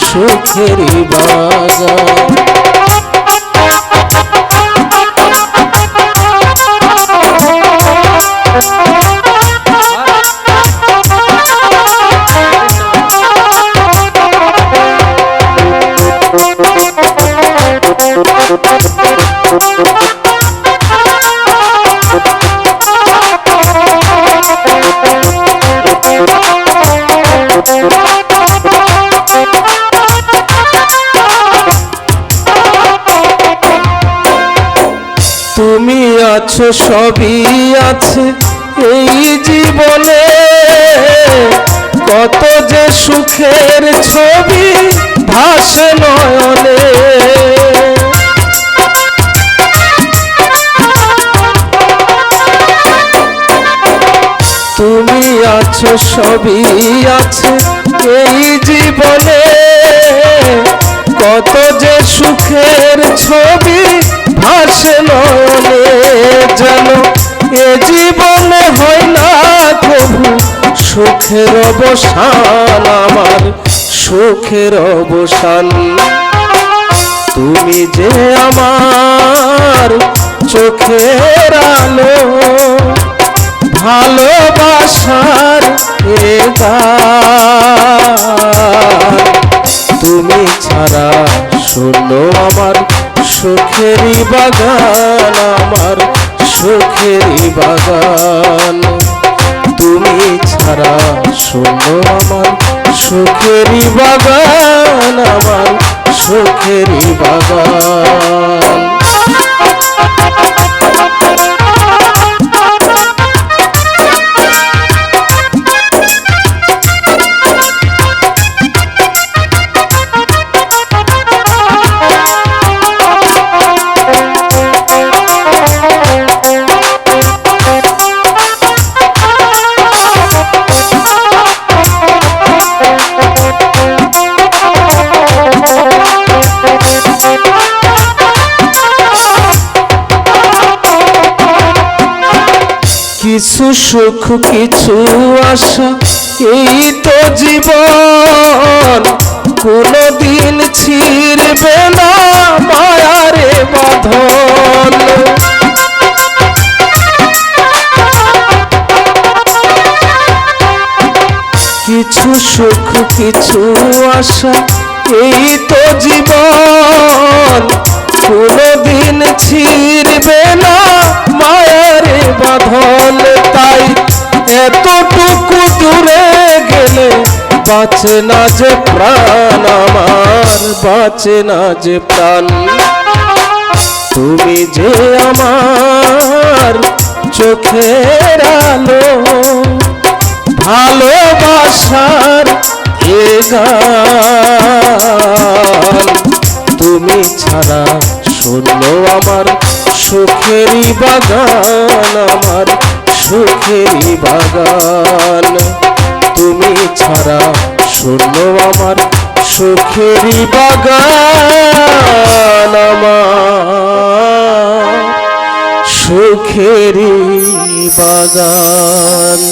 সুখেরই বাগান আছো সবই আছে এই জীবনে। কত যে সুখের ছবি ভাসে নয়নে। তুমি আছো, সবই আছে এই জীবনে। কত যে সুখের ছবি ভাসে নয়নে যেন এ জীবনে হয় না সুখের অবসান আমার, সুখের অবসান। তুমি যে আমার চোখের আলো, ভালোবাসার তুমি ছাড়া শূন্য আমার সুখেরই বাগান আমার সুখেরই বাগান। তুমি ছাড়া শূন্য আমার সুখেরই বাগান আমার সুখেরই বাগান। কিছু সুখ, কিছু আশা, এই তো জীবন। কোনদিন ছিড়বে না মায়ারে বাঁধন কিছু সুখ, কিছু আশা, এই তো জীবন। কোনদিন ছিড়বে না বাঁচে না যে প্রাণ আমার, বাঁচে না যে প্রাণ। তুমি যে আমার চোখের আলো, ভালোবাসার এ গান। তুমি ছাড়া শুনলো আমার, সুখেরই বাগান আমার, সুখেরই বাগান। তুমি ছাড়া শূন্য আমার সুখেরই বাগান আমার সুখেরই বাগান।